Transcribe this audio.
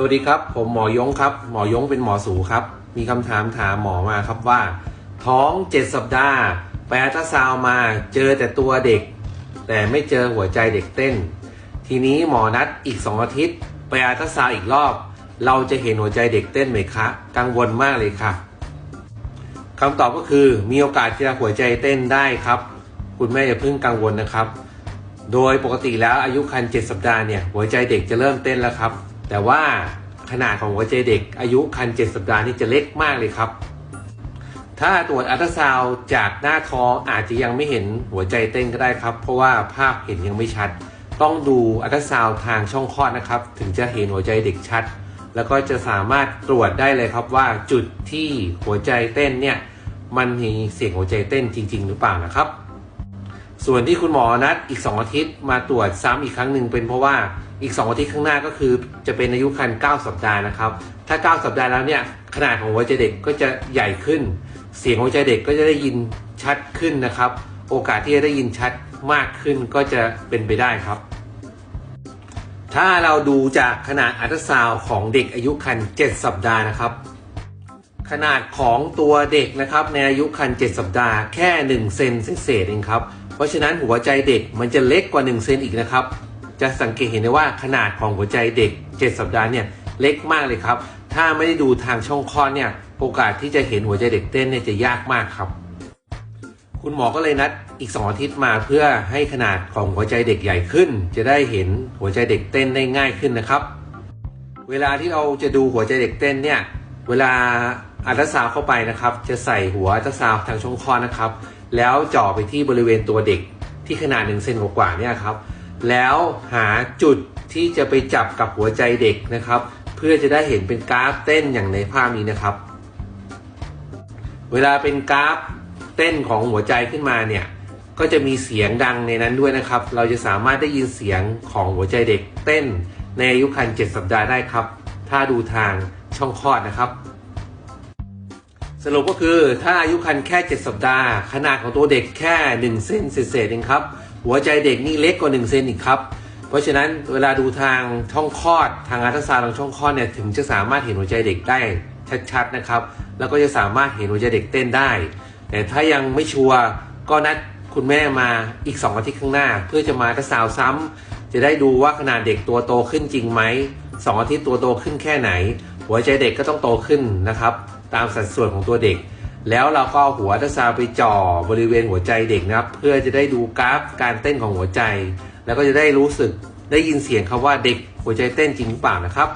สวัสดีครับ ผมหมอยงครับ หมอยงเป็นหมอสูครับ มีคำถามถามหมอมาครับว่า ท้องเจ็ดสัปดาห์ไปอัลตราซาวมาเจอแต่ตัวเด็ก แต่ไม่เจอหัวใจเด็กเต้น ทีนี้หมอนัดอีกสองอาทิตย์ ไปอัลตราซาวอีกรอบ เราจะเห็นหัวใจเด็กเต้นไหมคะกังวลมากเลยค่ะคำตอบก็คือมีโอกาสที่จะหัวใจเต้นได้ครับ คุณแม่อย่าเพิ่งกังวลนะครับ โดยปกติแล้วอายุครรภ์7สัปดาห์เนี่ยหัวใจเด็กจะเริ่มเต้นแล้วครับ แต่ว่าขนาดของหัวใจเด็กอายุครรภ์7สัปดาห์นี่จะเล็กมากเลยครับ ถ้าตรวจอัลตราซาวจากหน้าท้องอาจจะยังไม่เห็นหัวใจเต้นก็ได้ครับ เพราะว่าภาพเห็นยังไม่ชัด ต้องดูอัลตราซาวทางช่องคลอดนะครับ ถึงจะเห็นหัวใจเด็กชัด แล้วก็จะสามารถตรวจได้เลยครับว่าจุดที่หัวใจเต้นเนี่ยมันมีเสียงหัวใจเต้นจริง ๆ หรือเปล่านะครับ ส่วนที่คุณหมอนัดอีก 2 อาทิตย์มาตรวจซ้ำอีกครั้งหนึ่งเป็นเพราะว่าอีก 2 อาทิตย์ข้างหน้าก็คือจะเป็นอายุครรภ์9สัปดาห์นะครับ ถ้า 9 สัปดาห์แล้วเนี่ยขนาดของหัวใจเด็กก็จะใหญ่ขึ้น เสียงหัวใจเด็กก็จะได้ยินชัดขึ้นนะครับ โอกาสที่จะได้ยินชัดมากขึ้นก็จะเป็นไปได้ครับ ถ้าเราดูจากขนาดอัลตราซาวด์ของเด็กอายุครรภ์7สัปดาห์นะครับขนาดของตัวเด็กนะครับในอายุครรภ์7สัปดาห์แค่ 1 เซนเศษเองครับ เพราะฉะนั้นหัวใจเด็กมันจะเล็กกว่า1เซนอีกนะครับ จะสังเกตเห็นได้ว่าขนาดของหัวใจเด็ก 7 สัปดาห์เนี่ยเล็กมากเลยครับ ถ้าไม่ได้ดูทางช่องคลอดเนี่ยโอกาสที่จะเห็นหัวใจเด็กเต้นเนี่ยจะยากมากครับ คุณหมอก็เลยนัดอีก 2 อาทิตย์มาเพื่อให้ขนาดของหัวใจเด็กใหญ่ขึ้น จะได้เห็นหัวใจเด็กเต้นได้ง่ายขึ้นนะครับ เวลาที่เราจะดูหัวใจเด็กเต้นเนี่ยเวลาอัลตราซาวเข้าไปนะครับ จะใส่หัวอัลตราซาวทางช่องคลอดนะครับ แล้วเจ่อไปที่บริเวณตัวเด็กที่ขนาดหนึ่งเซนกว่าๆเนี่ยครับ แล้วหาจุดที่จะไปจับกับหัวใจเด็กนะครับ เพื่อจะได้เห็นเป็นกราฟเต้นอย่างในภาพนี้นะครับ เวลาเป็นกราฟเต้นของหัวใจขึ้นมาเนี่ยก็จะมีเสียงดังในนั้นด้วยนะครับ เราจะสามารถได้ยินเสียงของหัวใจเด็กเต้นในอายุครรภ์7สัปดาห์ได้ครับ ถ้าดูทางช่องคลอดนะครับ รุปก็คือถ้าอายุครรภ์แค่ 7 สัปดาห์ ขนาดของตัวเด็กแค่ 1 เซนเศษๆเองครับ หัวใจเด็กนี่เล็กกว่า 1 เซนอีกครับ เพราะฉะนั้นเวลาดูทางช่องคลอด ทางอัลตราซาวด์ทางช่องคลอดเนี่ยถึงจะสามารถเห็นหัวใจเด็กได้ชัดๆนะครับ แล้วก็จะสามารถเห็นหัวใจเด็กเต้นได้ แต่ถ้ายังไม่ชัวร์ก็นัดคุณแม่มาอีก 2 อาทิตย์ข้างหน้า เพื่อจะมาอัลตราซาวด์ซ้ำจะได้ดูว่าขนาดเด็กตัวโตขึ้นจริงไหมสองอาทิตย์ตัวโตขึ้นแค่ไหน หัวใจเด็กก็ต้องโตขึ้นนะครับ ตามสัดส่วนของตัวเด็ก แล้วเราก็เอาหัวทัศาซาไปจ่อบริเวณหัวใจเด็กนะครับ เพื่อจะได้ดูกราฟการเต้นของหัวใจ แล้วก็จะได้รู้สึกได้ยินเสียงคำว่าเด็กหัวใจเต้นจริงหรือเปล่านะครับ